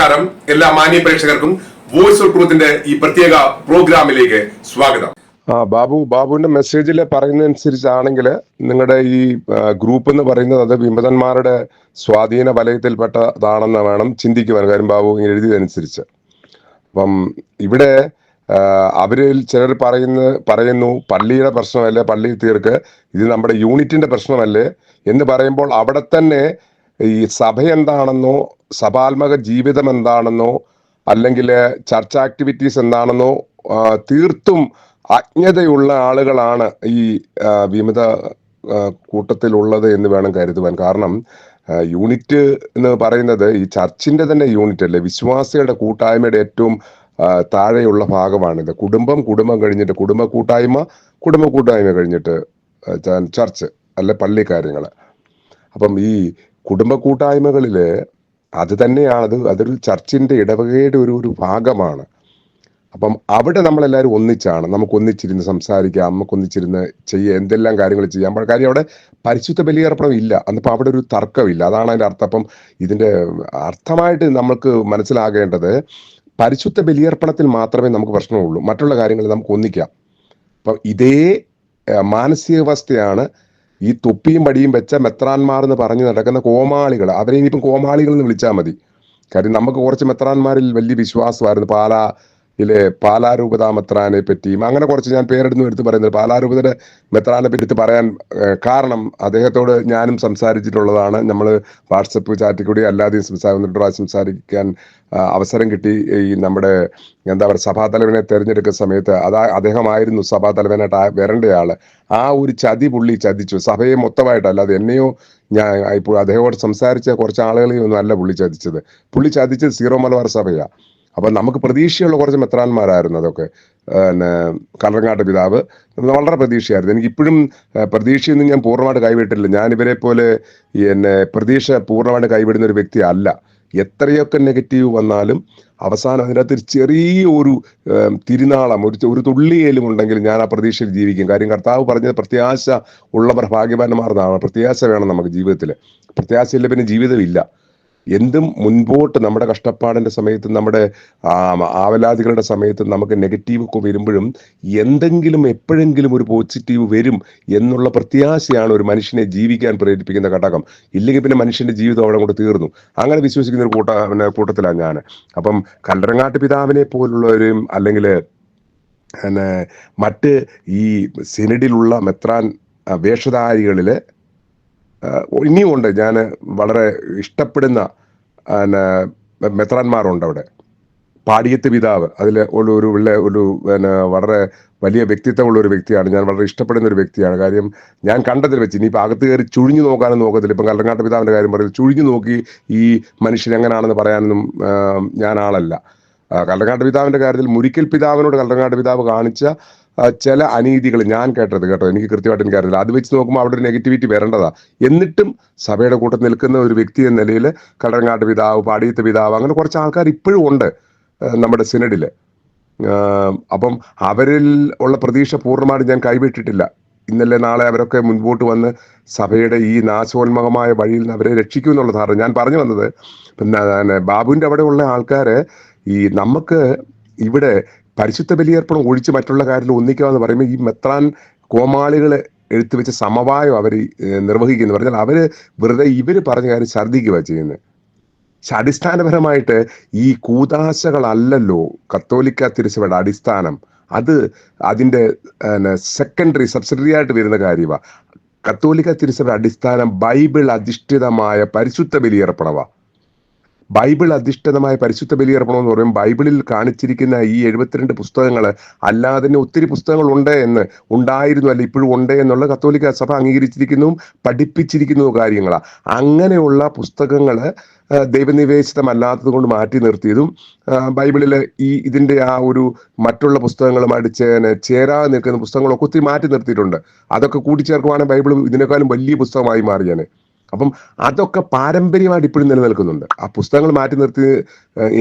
നമസ്കാരം. എല്ലാ മാന്യ പ്രേക്ഷകർക്കും വോയിസ് ഓഫ് ട്രൂത്തിന്റെ ഈ പ്രത്യേക പ്രോഗ്രാമിലേക്ക് സ്വാഗതം. ആ ബാബു ബാബുവിന്റെ മെസ്സേജിൽ പറയുന്നതനുസരിച്ചാണെങ്കിൽ നിങ്ങളുടെ ഈ ഗ്രൂപ്പ് എന്ന് പറയുന്നത് അത് വിമതന്മാരുടെ സ്വാധീന വലയത്തിൽപ്പെട്ടതാണെന്ന് വേണം ചിന്തിക്കുവാൻ. കാര്യം ബാബു ഇങ്ങനെ എഴുതിയതനുസരിച്ച്. അപ്പം ഇവിടെ അവരിൽ ചിലർ പറയുന്ന പറയുന്നു പള്ളിയുടെ പ്രശ്നമല്ലേ പള്ളി തീർക്ക് ഇത് നമ്മുടെ യൂണിറ്റിന്റെ പ്രശ്നമല്ലേ എന്ന് പറയുമ്പോൾ അവിടെ തന്നെ ഈ സഭ എന്താണെന്നോ സഭാത്മക ജീവിതം എന്താണെന്നോ അല്ലെങ്കിൽ ചർച്ച ആക്ടിവിറ്റീസ് എന്താണെന്നോ തീർത്തും അജ്ഞതയുള്ള ആളുകളാണ് ഈ വിമത കൂട്ടത്തിലുള്ളത് എന്ന് വേണം കരുതുവാൻ. കാരണം യൂണിറ്റ് എന്ന് പറയുന്നത് ഈ ചർച്ചിന്റെ തന്നെ യൂണിറ്റ് അല്ലേ? വിശ്വാസികളുടെ കൂട്ടായ്മയുടെ ഏറ്റവും താഴെയുള്ള ഭാഗമാണിത്. കുടുംബം കുടുംബം കഴിഞ്ഞിട്ട് കുടുംബ കൂട്ടായ്മ കുടുംബ കൂട്ടായ്മ കഴിഞ്ഞിട്ട് ചർച്ച് അല്ലെ പള്ളി കാര്യങ്ങൾ അപ്പം ഈ കുടുംബ കൂട്ടായ്മകളിൽ അത് തന്നെയാണ് അത് അതൊരു ചർച്ചിന്റെ ഇടവകയുടെ ഒരു ഒരു ഭാഗമാണ്. അപ്പം അവിടെ നമ്മളെല്ലാവരും ഒന്നിച്ചാണ്. നമുക്ക് ഒന്നിച്ചിരുന്ന് സംസാരിക്കാം നമുക്ക് ഒന്നിച്ചിരുന്ന് ചെയ്യുക എന്തെല്ലാം കാര്യങ്ങൾ ചെയ്യാം. കാര്യം അവിടെ പരിശുദ്ധ ബലിയർപ്പണം ഇല്ല. അന്നിപ്പോൾ അവിടെ ഒരു തർക്കമില്ല. അതാണ് അതിന്റെ അർത്ഥം. അപ്പം ഇതിന്റെ അർത്ഥമായിട്ട് നമുക്ക് മനസ്സിലാകേണ്ടത് പരിശുദ്ധ ബലിയർപ്പണത്തിൽ മാത്രമേ നമുക്ക് പ്രശ്നമുള്ളൂ. മറ്റുള്ള കാര്യങ്ങളിൽ നമുക്ക് ഒന്നിക്കാം. അപ്പം ഇതേ മാനസികാവസ്ഥയാണ് ഈ തൊപ്പിയും പടിയും വെച്ച മെത്രാന്മാർ എന്ന് പറഞ്ഞു നടക്കുന്ന കോമാളികൾ അവരെ ഇനിയിപ്പം കോമാളികൾ എന്ന് വിളിച്ചാൽ മതി. കാര്യം നമുക്ക് കുറച്ച് മെത്രാന്മാരിൽ വലിയ വിശ്വാസമായിരുന്നു. പാലായിലെ പാലാരൂപത മെത്രാനെ പറ്റിയും അങ്ങനെ കുറച്ച് ഞാൻ പേരെടുത്ത് എടുത്ത് പറയുന്നത്. പാലാരൂപതയുടെ മെത്രാനെ പറ്റി പറയാൻ കാരണം അദ്ദേഹത്തോട് ഞാനും സംസാരിച്ചിട്ടുള്ളതാണ്. നമ്മൾ വാട്സപ്പ് ചാറ്റിൽ കൂടി അല്ലാതെയും സംസാരിച്ചിട്ട് സംസാരിക്കാൻ അവസരം കിട്ടി ഈ നമ്മുടെ എന്താ പറയുക സഭാതലവനെ തെരഞ്ഞെടുക്കുന്ന സമയത്ത്. അതാ അദ്ദേഹമായിരുന്നു സഭാതലവനായിട്ട് ആ വരേണ്ടയാൾ. ആ ഒരു ചതി പുള്ളി ചതിച്ചു. സഭയെ മൊത്തമായിട്ട് അല്ലാതെ എന്നെയോ ഞാൻ ഇപ്പോൾ അദ്ദേഹത്തോട് സംസാരിച്ച കുറച്ച് ആളുകളെയൊന്നും അല്ല പുള്ളി ചതിച്ചത്. പുള്ളി ചതിച്ചത് സീറോ മലബാർ സഭയാ. അപ്പൊ നമുക്ക് പ്രതീക്ഷയുള്ള കുറച്ച് മെത്രാന്മാരായിരുന്നു അതൊക്കെ. പിന്നെ കണ്ടങ്ങാട്ട് പിതാവ്. വളരെ പ്രതീക്ഷയായിരുന്നു. എനിക്ക് ഇപ്പോഴും പ്രതീക്ഷയൊന്നും ഞാൻ പൂർണമായിട്ട് കൈവിട്ടില്ല ഞാൻ ഇവരെ പോലെ എന്നെ പ്രതീക്ഷ പൂർണമായിട്ട് കൈവിടുന്ന ഒരു വ്യക്തി അല്ല. എത്രയൊക്കെ നെഗറ്റീവ് വന്നാലും അവസാനം അതിനകത്ത് ഒരു ചെറിയ ഒരു തിരുനാളം ഒരു ഒരു തുള്ളിയേലും ഉണ്ടെങ്കിൽ ഞാൻ ആ പ്രതീക്ഷയിൽ ജീവിക്കും. കാര്യം കർത്താവ് പറഞ്ഞത് പ്രത്യാശ ഉള്ളവർ ഭാഗ്യവാന്മാർന്നാണ്. പ്രത്യാശ വേണം നമുക്ക് ജീവിതത്തിൽ പ്രത്യാശയില്ല പിന്നെ ജീവിതമില്ല. എന്തും മുൻപോട്ട് നമ്മുടെ കഷ്ടപ്പാടിന്റെ സമയത്ത് നമ്മുടെ ആവലാതികളുടെ സമയത്ത് നമുക്ക് നെഗറ്റീവ് ഒക്കെ വരുമ്പോഴും എന്തെങ്കിലും എപ്പോഴെങ്കിലും ഒരു പോസിറ്റീവ് വരും എന്നുള്ള പ്രത്യാശയാണ് ഒരു മനുഷ്യനെ ജീവിക്കാൻ പ്രേരിപ്പിക്കുന്ന ഘടകം. ഇല്ലെങ്കിൽ പിന്നെ മനുഷ്യന്റെ ജീവിതം അവിടെ കൊണ്ട് തീർന്നു. അങ്ങനെ വിശ്വസിക്കുന്ന ഒരു കൂട്ട കൂട്ടത്തിലാണ് ഞാൻ അപ്പം കല്ലറങ്ങാട്ട് പിതാവിനെ പോലുള്ളവരും അല്ലെങ്കിൽ മറ്റ് ഈ സിനഡിലുള്ള മെത്രാൻ ആ, ഉണ്ട് ഞാൻ വളരെ ഇഷ്ടപ്പെടുന്ന മെത്രാന്മാരുണ്ട് അവിടെ പാടിയത്ത് പിതാവ്. അതിൽ ഒരു ഒരു ഉള്ള ഒരു പിന്നെ വളരെ വലിയ വ്യക്തിത്വമുള്ള ഒരു വ്യക്തിയാണ്. ഞാൻ വളരെ ഇഷ്ടപ്പെടുന്ന ഒരു വ്യക്തിയാണ്. കാര്യം ഞാൻ കണ്ടതിൽ വെച്ച് ഇനിയിപ്പോൾ അകത്ത് കയറി ചുഴിഞ്ഞു നോക്കാനും നോക്കത്തില്ല. ഇപ്പം കല്ലങ്ങാട്ട പിതാവിന്റെ കാര്യം പറയുന്നത് ചുഴിഞ്ഞു നോക്കി ഈ മനുഷ്യൻ എങ്ങനെയാണെന്ന് പറയാനൊന്നും ഞാൻ ആളല്ല. കല്ലങ്ങാട്ട് പിതാവിന്റെ കാര്യത്തിൽ മുരിക്കൽ പിതാവിനോട് കല്ലങ്ങാട്ട് പിതാവ് കാണിച്ച ചില അനീതികൾ ഞാൻ കേട്ടത് കേട്ടോ എനിക്ക് കൃത്യമായിട്ട് എനിക്ക് അറിയില്ല. അത് വെച്ച് നോക്കുമ്പോൾ അവിടെ ഒരു നെഗറ്റിവിറ്റി വരേണ്ടതാ. എന്നിട്ടും സഭയുടെ കൂട്ടത്തിൽ നിൽക്കുന്ന ഒരു വ്യക്തി എന്ന നിലയിൽ കടങ്ങാട്ട് പിതാവ് പാടിയത്തെ പിതാവ് അങ്ങനെ കുറച്ച് ആൾക്കാർ ഇപ്പോഴും ഉണ്ട് നമ്മുടെ സിനഡിൽ. അപ്പം അവരിൽ ഉള്ള പ്രതീക്ഷ പൂർണമായിട്ട് ഞാൻ കൈവിട്ടിട്ടില്ല. ഇന്നലെ നാളെ അവരൊക്കെ മുൻപോട്ട് വന്ന് സഭയുടെ ഈ നാശോന്മുഖമായ വഴിയിൽ നിന്ന് അവരെ രക്ഷിക്കും എന്നുള്ള ധാരണ ഞാൻ പറഞ്ഞു വന്നത്. പിന്നെ ബാബുവിന്റെ ഉള്ള ആൾക്കാര് ഈ നമുക്ക് ഇവിടെ പരിശുദ്ധ ബലിയർപ്പണം ഒഴിച്ച് മറ്റുള്ള കാര്യത്തിൽ ഒന്നിക്കുക എന്ന് പറയുമ്പോൾ ഈ മെത്രാൻ കോമാളികളെ എടുത്തു വെച്ച സമവായം അവർ നിർവഹിക്കുന്നു. പറഞ്ഞാൽ അവർ വെറുതെ ഇവർ പറഞ്ഞ കാര്യം ഛർദ്ദിക്കുക ചെയ്യുന്നത്. പക്ഷെ അടിസ്ഥാനപരമായിട്ട് ഈ കൂതാശകളല്ലല്ലോ. കത്തോലിക്ക തിരിച്ചവയുടെ അടിസ്ഥാനം. അത് അതിന്റെ സെക്കൻഡറി സബ്സിഡറി ആയിട്ട് വരുന്ന കാര്യമാണ് കത്തോലിക്ക തിരിച്ചവയുടെ അടിസ്ഥാനം ബൈബിൾ അധിഷ്ഠിതമായ പരിശുദ്ധ ബലിയർപ്പണവാ. ബൈബിൾ അധിഷ്ഠിതമായ പരിശുദ്ധ ബലിയർപ്പണം എന്ന് പറയും ബൈബിളിൽ കാണിച്ചിരിക്കുന്ന ഈ എഴുപത്തിരണ്ട് പുസ്തകങ്ങൾ അല്ലാതെ തന്നെ ഒത്തിരി പുസ്തകങ്ങൾ ഉണ്ട് എന്ന് ഉണ്ടായിരുന്നു അല്ല ഇപ്പോഴും ഉണ്ട് എന്നുള്ള കത്തോലിക്ക സഭ അംഗീകരിച്ചിരിക്കുന്നതും പഠിപ്പിച്ചിരിക്കുന്നതും കാര്യങ്ങളാണ് അങ്ങനെയുള്ള പുസ്തകങ്ങൾ ദൈവനിവേശിതമല്ലാത്തത് കൊണ്ട് മാറ്റി നിർത്തിയതും ബൈബിളിൽ ഈ ഇതിന്റെ ആ ഒരു മറ്റുള്ള പുസ്തകങ്ങളുമായിട്ട് ചേ- ചേരാതെ നിൽക്കുന്ന പുസ്തകങ്ങളൊക്കെ ഒത്തിരി മാറ്റി നിർത്തിയിട്ടുണ്ട്. അതൊക്കെ കൂട്ടിച്ചേർക്കുവാണെങ്കിൽ ബൈബിൾ ഇതിനേക്കാളും വലിയ പുസ്തകമായി മാറിയാണ് അപ്പം അതൊക്കെ പാരമ്പര്യമായിട്ട് ഇപ്പോഴും നിലനിൽക്കുന്നുണ്ട്. ആ പുസ്തകങ്ങൾ മാറ്റി നിർത്തി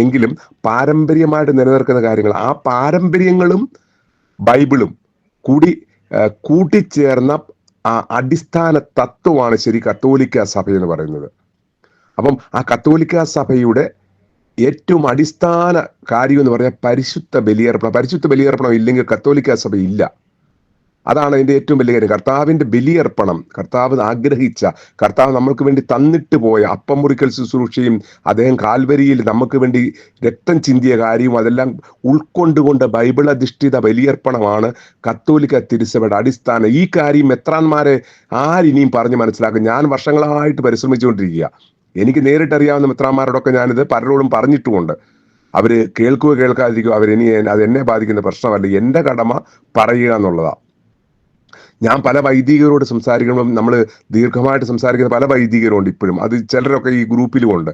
എങ്കിലും പാരമ്പര്യമായിട്ട് നിലനിൽക്കുന്ന കാര്യങ്ങൾ ആ പാരമ്പര്യങ്ങളും ബൈബിളും കൂടി കൂട്ടിച്ചേർന്ന ആ അടിസ്ഥാന തത്വമാണ് ശരി കത്തോലിക്ക സഭ എന്ന് പറയുന്നത്. അപ്പം ആ കത്തോലിക്ക സഭയുടെ ഏറ്റവും അടിസ്ഥാന കാര്യം എന്ന് പറഞ്ഞാൽ പരിശുദ്ധ ബലിയർപ്പണം പരിശുദ്ധ ബലിയർപ്പണം ഇല്ലെങ്കിൽ കത്തോലിക്ക സഭ ഇല്ല. അതാണ് അതിന്റെ ഏറ്റവും വലിയ കാര്യം. കർത്താവിന്റെ ബലിയർപ്പണം കർത്താവ് ആഗ്രഹിച്ച കർത്താവ് നമ്മൾക്ക് വേണ്ടി തന്നിട്ട് പോയ അപ്പം മുറിക്കൽ ശുശ്രൂഷയും അദ്ദേഹം കാൽവരിയിൽ നമുക്ക് വേണ്ടി രക്തം ചിന്തിയ കാര്യവും അതെല്ലാം ഉൾക്കൊണ്ടുകൊണ്ട് ബൈബിൾ അധിഷ്ഠിത ബലിയർപ്പണമാണ് കത്തോലിക്ക തിരുസഭയുടെ അടിസ്ഥാനം. ഈ കാര്യം മെത്രാന്മാരെ ആരിനിയും പറഞ്ഞ് മനസ്സിലാക്കും. ഞാൻ വർഷങ്ങളായിട്ട് പരിശ്രമിച്ചുകൊണ്ടിരിക്കുക. എനിക്ക് നേരിട്ടറിയാവുന്ന മിത്രാന്മാരോടൊക്കെ ഞാനിത് പലരോടും പറഞ്ഞിട്ടുമുണ്ട്. അവർ കേൾക്കുക കേൾക്കാതിരിക്കുക അവരിനി അത് എന്നെ ബാധിക്കുന്ന പ്രശ്നമല്ല. എന്റെ കടമ പറയുക എന്നുള്ളതാണ് ഞാൻ പല വൈദികരോട് സംസാരിക്കുമ്പോൾ നമ്മൾ ദീർഘമായിട്ട് സംസാരിക്കുന്ന പല വൈദികരുണ്ട് ഇപ്പോഴും. അത് ചിലരൊക്കെ ഈ ഗ്രൂപ്പിലുമുണ്ട്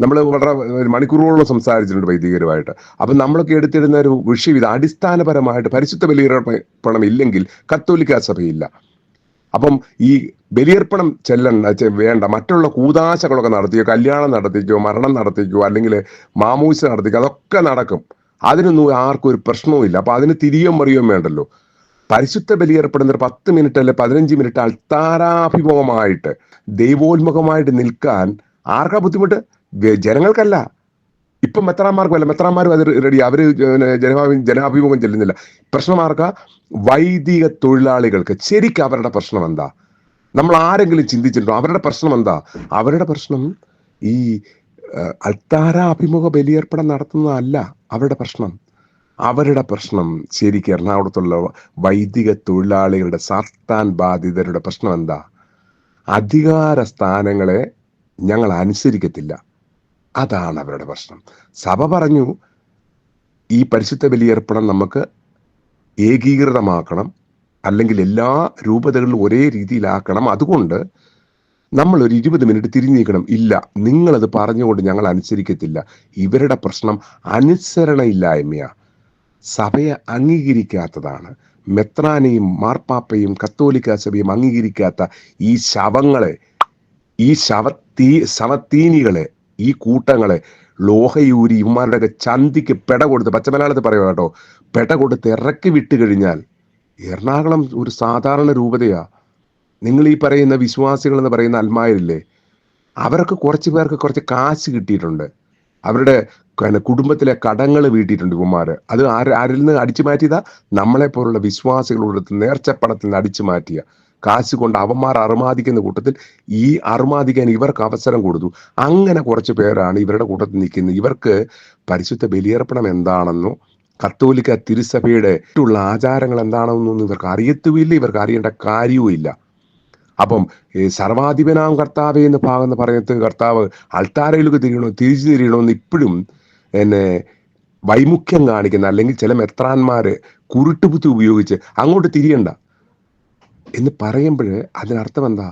നമ്മൾ വളരെ മണിക്കൂറുകളോളം സംസാരിച്ചിട്ടുണ്ട് വൈദികരുമായിട്ട്. അപ്പം നമ്മളൊക്കെ എടുത്തിരുന്ന ഒരു വിഷയം ഇത് അടിസ്ഥാനപരമായിട്ട് പരിശുദ്ധ ബലിയർപ്പണം ഇല്ലെങ്കിൽ കത്തോലിക്ക സഭയില്ല. അപ്പം ഈ ബലിയർപ്പണം ചെല്ലണ്ട വേണ്ട മറ്റുള്ള കൂതാശകളൊക്കെ നടത്തിയോ കല്യാണം നടത്തിക്കോ മരണം നടത്തിക്കോ അല്ലെങ്കിൽ മാമൂസ നടത്തിക്കോ അതൊക്കെ നടക്കും. അതിനൊന്നും ആർക്കും ഒരു പ്രശ്നവും ഇല്ല അപ്പം അതിന് തിരിയോ മറിയോ വേണ്ടല്ലോ. പരിശുദ്ധ ബലിയേർപ്പെടുന്ന ഒരു പത്ത് മിനിറ്റ് അല്ലെ പതിനഞ്ച് മിനിറ്റ് അൾത്താരാഭിമുഖമായിട്ട് ദൈവോന്മുഖമായിട്ട് നിൽക്കാൻ ആർക്കാ ബുദ്ധിമുട്ട്? ജനങ്ങൾക്കല്ല. ഇപ്പം മെത്രാന്മാർക്കും അല്ല മെത്രാന്മാരും അത് റെഡി അവർ ജനാഭി ജനാഭിമുഖം ചെല്ലുന്നില്ല. പ്രശ്നമാർക്ക വൈദിക തൊഴിലാളികൾക്ക്. ശരിക്കും അവരുടെ പ്രശ്നം എന്താ? നമ്മൾ ആരെങ്കിലും ചിന്തിച്ചിട്ടുണ്ടോ? അവരുടെ പ്രശ്നം എന്താ? അവരുടെ പ്രശ്നം ഈ അൾത്താരാഭിമുഖ ബലിയർപ്പണം നടത്തുന്നതല്ല അവരുടെ പ്രശ്നം. അവരുടെ പ്രശ്നം ശരിക്കും എറണാകുളത്തുള്ള വൈദിക തൊഴിലാളികളുടെ സർത്താൻ ബാധിതരുടെ പ്രശ്നം എന്താ? അധികാര സ്ഥാനങ്ങളെ ഞങ്ങൾ അനുസരിക്കത്തില്ല. അതാണ് അവരുടെ പ്രശ്നം. സഭ പറഞ്ഞു ഈ പരിശുദ്ധ ബലിയർപ്പണം നമുക്ക് ഏകീകൃതമാക്കണം അല്ലെങ്കിൽ എല്ലാ രൂപതകളിലും ഒരേ രീതിയിലാക്കണം. അതുകൊണ്ട് നമ്മൾ ഒരു ഇരുപത് മിനിറ്റ് തിരിഞ്ഞിരിക്കണം. ഇല്ല നിങ്ങളത് പറഞ്ഞുകൊണ്ട് ഞങ്ങൾ അനുസരിക്കത്തില്ല. ഇവരുടെ പ്രശ്നം അനുസരണയില്ലായ്മയാ. സഭയെ അംഗീകരിക്കാത്തതാണ്. മെത്രാനെയും മാർപ്പാപ്പയും കത്തോലിക്ക സഭയും അംഗീകരിക്കാത്ത ഈ ശവങ്ങളെ ഈ ശവത്തീ ശവത്തീനികളെ ഈ കൂട്ടങ്ങളെ ലോഹയൂരി ഇവന്മാരുടെയൊക്കെ ചന്തിക്ക് പെട കൊടുത്ത് പച്ചമലയാളത്തിൽ പറയുക കേട്ടോ പെട കൊടുത്ത് ഇറക്കി വിട്ട് കഴിഞ്ഞാൽ എറണാകുളം ഒരു സാധാരണ രൂപതയാ. നിങ്ങൾ ഈ പറയുന്ന വിശ്വാസികൾ എന്ന് പറയുന്ന അൽമാരില്ലേ അവരൊക്കെ കുറച്ച് പേർക്ക് കുറച്ച് കാശ് കിട്ടിയിട്ടുണ്ട്. അവരുടെ കുടുംബത്തിലെ കടങ്ങൾ വീട്ടിയിട്ടുണ്ട് ഇവന്മാര്. അത് ആര് ആരിൽ നിന്ന് അടിച്ചു മാറ്റിയതാ? നമ്മളെ പോലുള്ള വിശ്വാസികളോട് നേർച്ചപ്പണത്തിൽ നിന്ന് അടിച്ചു മാറ്റിയ. കാശ് കൊണ്ട് അവന്മാർ അറുമാദിക്കുന്ന കൂട്ടത്തിൽ ഈ അറുമാദിക്കാൻ ഇവർക്ക് അവസരം കൊടുത്തു. അങ്ങനെ കുറച്ച് പേരാണ് ഇവരുടെ കൂട്ടത്തിൽ നിൽക്കുന്നത്. ഇവർക്ക് പരിശുദ്ധ ബലിയർപ്പണം എന്താണെന്നോ കത്തോലിക്ക തിരുസഭയുടെ ഉള്ള ആചാരങ്ങൾ എന്താണെന്നൊന്നും ഇവർക്ക് അറിയത്തുമില്ല. ഇവർക്ക് അറിയേണ്ട കാര്യവും ഇല്ല അപ്പം സർവാധിപനാം കർത്താവ് എന്ന് ഭാഗം പറയുന്നത് കർത്താവ് അൾത്താരയിലേക്ക് തിരിയണോ തിരിച്ചു തിരിയണമെന്ന് ഇപ്പോഴും എന്നെ വൈമുഖ്യം കാണിക്കുന്ന അല്ലെങ്കിൽ ചില മെത്രാന്മാര് കുരുട്ടുപുത്തി ഉപയോഗിച്ച് അങ്ങോട്ട് തിരിയണ്ട എന്ന് പറയുമ്പോൾ അതിനർത്ഥം എന്താ?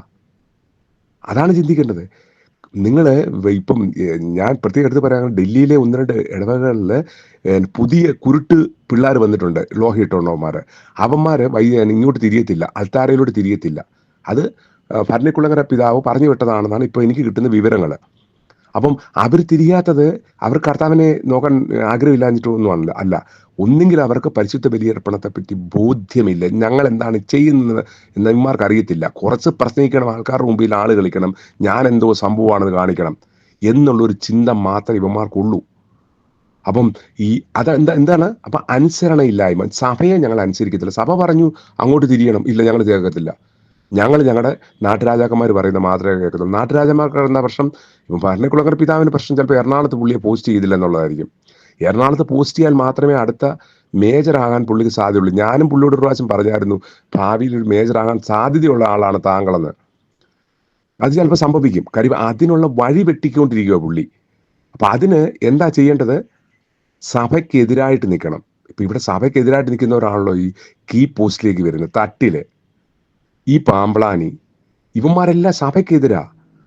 അതാണ് ചിന്തിക്കേണ്ടത്. നിങ്ങൾ ഇപ്പം ഞാൻ പ്രത്യേകം എടുത്ത് പറയാൻ ഡൽഹിയിലെ ഒന്ന് രണ്ട് ഇടവകളിൽ പുതിയ കുരുട്ട് പിള്ളേർ വന്നിട്ടുണ്ട് ലോഹിട്ടോണ്ടവന്മാർ അവന്മാർ വൈ ഇങ്ങോട്ട് തിരിയത്തില്ല അൾത്താരയിലോട്ട് തിരിയത്തില്ല. അത് ഭരണിക്കുളങ്ങര പിതാവ് പറഞ്ഞു വിട്ടതാണെന്നാണ് ഇപ്പോൾ എനിക്ക് കിട്ടുന്ന വിവരങ്ങൾ. അപ്പം അവർ തിരിയാത്തത് അവർ കർത്താവിനെ നോക്കാൻ ആഗ്രഹമില്ലാഞ്ഞിട്ടൊന്നും അല്ല ഒന്നെങ്കിൽ അവർക്ക് പരിശുദ്ധ ബലിയർപ്പണത്തെ പറ്റി ബോധ്യമില്ല. ഞങ്ങൾ എന്താണ് ചെയ്യുന്നത് എന്ന് ഇമാർക്ക് അറിയത്തില്ല. കുറച്ച് പ്രസംഗിക്കണം ആൾക്കാരുടെ മുമ്പിൽ ആൾ കളിക്കണം ഞാൻ എന്തോ സംഭവമാണെന്ന് കാണിക്കണം എന്നുള്ളൊരു ചിന്ത മാത്രമേ ഇവന്മാർക്കുള്ളൂ. അപ്പം ഈ അത് എന്താ എന്താണ്? അപ്പം അനുസരണയില്ലായ്മ സഭയെ ഞങ്ങൾ അനുസരിക്കത്തില്ല. സഭ പറഞ്ഞു അങ്ങോട്ട് തിരിയണം ഇല്ല ഞങ്ങൾ കേൾക്കത്തില്ല ഞങ്ങൾ ഞങ്ങളുടെ നാട്ടുരാജാക്കന്മാർ പറയുന്ന മാത്രമേ കേൾക്കുന്നുള്ളൂ നാട്ടുരാജാക്കന്മാർക്ക് എന്ന പ്രശ്നം ഇപ്പം ഭരണക്കുളങ്ങര പിതാവിന്റെ പ്രശ്നം ചിലപ്പോൾ എറണാകുളത്ത് പുള്ളിയെ പോസ്റ്റ് ചെയ്തില്ല എന്നുള്ളതായിരിക്കും എറണാകുളത്ത് പോസ്റ്റ് ചെയ്യാൻ മാത്രമേ അടുത്ത മേജർ ആകാൻ പുള്ളിക്ക് സാധ്യതയുള്ളൂ. ഞാനും പുള്ളിയോട് ഒരു പ്രാവശ്യം പറഞ്ഞായിരുന്നു ഭാവിയിൽ ഒരു മേജർ ആകാൻ സാധ്യതയുള്ള ആളാണ് താങ്കളെന്ന്. അത് ചിലപ്പോൾ സംഭവിക്കും. കാര്യം അതിനുള്ള വഴി വെട്ടിക്കൊണ്ടിരിക്കുക പുള്ളി. അപ്പൊ അതിന് എന്താ ചെയ്യേണ്ടത്? സഭയ്ക്കെതിരായിട്ട് നിൽക്കണം ഇപ്പൊ ഇവിടെ സഭയ്ക്കെതിരായിട്ട് നിൽക്കുന്നവരാണല്ലോ ഈ കീ പോസ്റ്റിലേക്ക് വരുന്നത് തട്ടിൽ. ഈ പാമ്പ്ളാനി ഇവന്മാരെല്ലാം സഭയ്ക്കെതിരാ.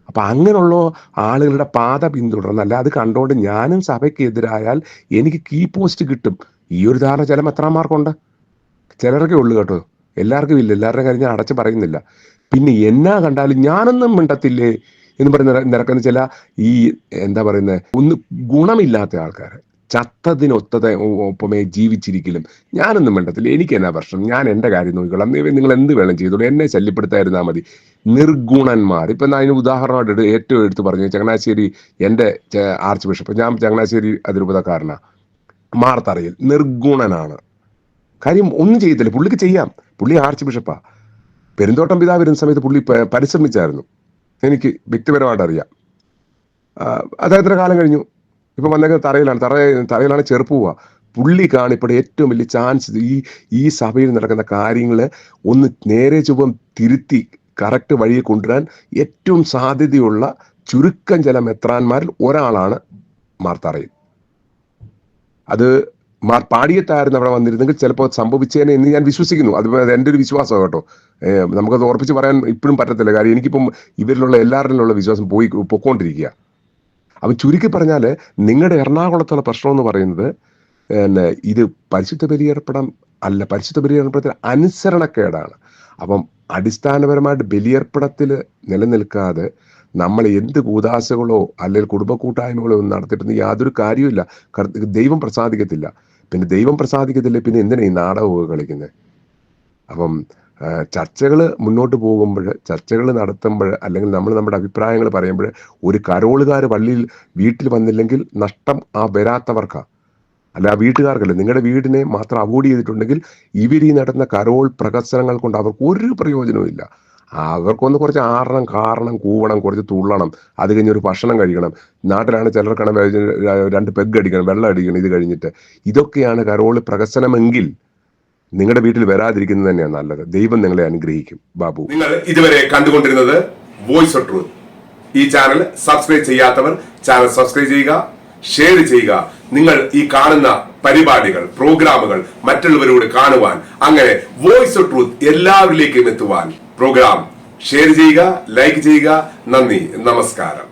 അപ്പൊ അങ്ങനെയുള്ള ആളുകളുടെ പാത പിന്തുടർന്ന് അല്ല അത് കണ്ടോണ്ട് ഞാനും സഭയ്ക്കെതിരായാൽ എനിക്ക് കീ പോസ്റ്റ് കിട്ടും. ഈ ഒരു ധാരണ ചില മെത്രാന്മാർക്കുണ്ട്. ചിലർക്കേ ഉള്ളു കേട്ടോ. എല്ലാവർക്കും ഇല്ല. എല്ലാവരുടെ കാര്യം ഞാൻ അടച്ചു പറയുന്നില്ല. പിന്നെ എന്നാ കണ്ടാലും ഞാനൊന്നും മിണ്ടത്തില്ലേ എന്ന് പറഞ്ഞ് നിരക്കുന്ന ചില ഈ എന്താ പറയുന്നത് ഒന്ന് ഗുണമില്ലാത്ത ആൾക്കാർ ചത്തതിനൊത്തത ഒപ്പമേ ജീവിച്ചിരിക്കലും. ഞാനൊന്നും വേണ്ടത്തില്ല എനിക്ക് എന്നാ പ്രശ്നം? ഞാൻ എന്റെ കാര്യം നോക്കിക്കോളാം. നിങ്ങൾ എന്ത് വേണം ചെയ്തോളൂ? എന്നെ ശല്യപ്പെടുത്തായിരുന്നാൽ മതി. നിർഗുണന്മാർ. ഇപ്പം അതിന് ഉദാഹരണമായിട്ട് ഏറ്റവും എടുത്ത് പറഞ്ഞു. ചങ്ങനാശ്ശേരി എന്റെ ആർച്ച് ബിഷപ്പ്. ഞാൻ ചങ്ങനാശ്ശേരി അതിരൂപതക്കാരനാണ് മാർത്തറയിൽ നിർഗുണനാണ്. കാര്യം ഒന്നും ചെയ്യത്തില്ല. പുള്ളിക്ക് ചെയ്യാം. പുള്ളി ആർച്ച് ബിഷപ്പാ. പെരുന്തോട്ടം പിതാവ് വരുന്ന സമയത്ത് പുള്ളി പരിശ്രമിച്ചായിരുന്നു. എനിക്ക് വ്യക്തിപരമായിട്ട് അറിയാം അദ്ദേഹത്തിന്റെ കാലം കഴിഞ്ഞു. ഇപ്പൊ വന്നേക്കുന്നത് തറയിലാണ്. തറ തറയിലാണ് ചെറുപ്പ് പോവുക. പുള്ളിക്കാണ് ഇപ്പോൾ ഏറ്റവും വലിയ ചാൻസ് ഈ ഈ സഭയിൽ നടക്കുന്ന കാര്യങ്ങൾ ഒന്ന് നേരെ ചുവം തിരുത്തി കറക്റ്റ് വഴിയെ കൊണ്ടുവരാൻ ഏറ്റവും സാധ്യതയുള്ള ചുരുക്കം ചില മെത്രാന്മാരിൽ ഒരാളാണ് മാർത്തറയിൽ അത് മാർ പാടിയത്തായിരുന്നു അവിടെ വന്നിരുന്നെങ്കിൽ ചിലപ്പോൾ സംഭവിച്ചേനെ എന്ന് ഞാൻ വിശ്വസിക്കുന്നു. അത് എന്റെ ഒരു വിശ്വാസം കേട്ടോ. നമുക്കത് ഉറപ്പിച്ച് പറയാൻ ഇപ്പോഴും പറ്റത്തില്ല. കാര്യം എനിക്കിപ്പം ഇവരിലുള്ള എല്ലാവരിലുള്ള വിശ്വാസം പോയി പൊക്കോണ്ടിരിക്കുക അപ്പം ചുരുക്കി പറഞ്ഞാൽ നിങ്ങളുടെ എറണാകുളത്തുള്ള പ്രശ്നം എന്ന് പറയുന്നത് പിന്നെ ഇത് പരിശുദ്ധ ബലിയർപ്പണം അല്ല പരിശുദ്ധ ബലിയർപ്പണത്തിൽ അനുസരണക്കേടാണ്. അപ്പം അടിസ്ഥാനപരമായിട്ട് ബലിയർപ്പണത്തിൽ നിലനിൽക്കാതെ നമ്മൾ എന്ത് കൂതാശകളോ അല്ലെങ്കിൽ കുടുംബ കൂട്ടായ്മകളോ നടത്തിയിട്ടൊന്നും യാതൊരു കാര്യമില്ല ദൈവം പ്രസാദിക്കത്തില്ല. പിന്നെ ദൈവം പ്രസാദിക്കത്തില്ല പിന്നെ എന്തിനാ ഈ നാടകമൊക്കെ കളിക്കുന്നത് അപ്പം ചർച്ചകൾ മുന്നോട്ട് പോകുമ്പോൾ ചർച്ചകൾ നടത്തുമ്പോൾ അല്ലെങ്കിൽ നമ്മൾ നമ്മുടെ അഭിപ്രായങ്ങൾ പറയുമ്പോൾ ഒരു കരോളുകാർ പള്ളിയിൽ വീട്ടിൽ വന്നില്ലെങ്കിൽ നഷ്ടം ആ വരാത്തവർക്കാണ് അല്ല ആ വീട്ടുകാർക്കല്ല. നിങ്ങളുടെ വീടിനെ മാത്രം അവോയ്ഡ് ചെയ്തിട്ടുണ്ടെങ്കിൽ ഇവർ ഈ നടന്ന കരോൾ പ്രകസനങ്ങൾ കൊണ്ട് അവർക്ക് ഒരു പ്രയോജനവും ഇല്ല. അവർക്കൊന്ന് കുറച്ച് ആറണം കാരണം കൂവണം കുറച്ച് തുള്ളണം. അത് കഴിഞ്ഞ് ഒരു ഭക്ഷണം കഴിക്കണം. നാട്ടിലാണ് ചിലർക്കാണ് രണ്ട് പെഗ് അടിക്കണം വെള്ളം അടിക്കണം ഇത് കഴിഞ്ഞിട്ട്. ഇതൊക്കെയാണ് കരോൾ പ്രകസനമെങ്കിൽ നിങ്ങളുടെ വീട്ടിൽ വരാതിരിക്കുന്നത് തന്നെയാണ് നല്ലത്. ദൈവം നിങ്ങളെ അനുഗ്രഹിക്കും. ബാബു. നിങ്ങൾ ഇതുവരെ കണ്ടുകൊണ്ടിരുന്നത് വോയിസ് ഓഫ് ട്രൂത്ത് ഈ ചാനൽ സബ്സ്ക്രൈബ് ചെയ്യാത്തവർ ചാനൽ സബ്സ്ക്രൈബ് ചെയ്യുക ഷെയർ ചെയ്യുക. നിങ്ങൾ ഈ കാണുന്ന പരിപാടികൾ പ്രോഗ്രാമുകൾ മറ്റുള്ളവരോട് കാണുവാൻ അങ്ങനെ വോയിസ് ഓഫ് ട്രൂത്ത് എല്ലാവരിലേക്കും എത്തുവാൻ പ്രോഗ്രാം ഷെയർ ചെയ്യുക ലൈക്ക് ചെയ്യുക. നന്ദി. നമസ്കാരം.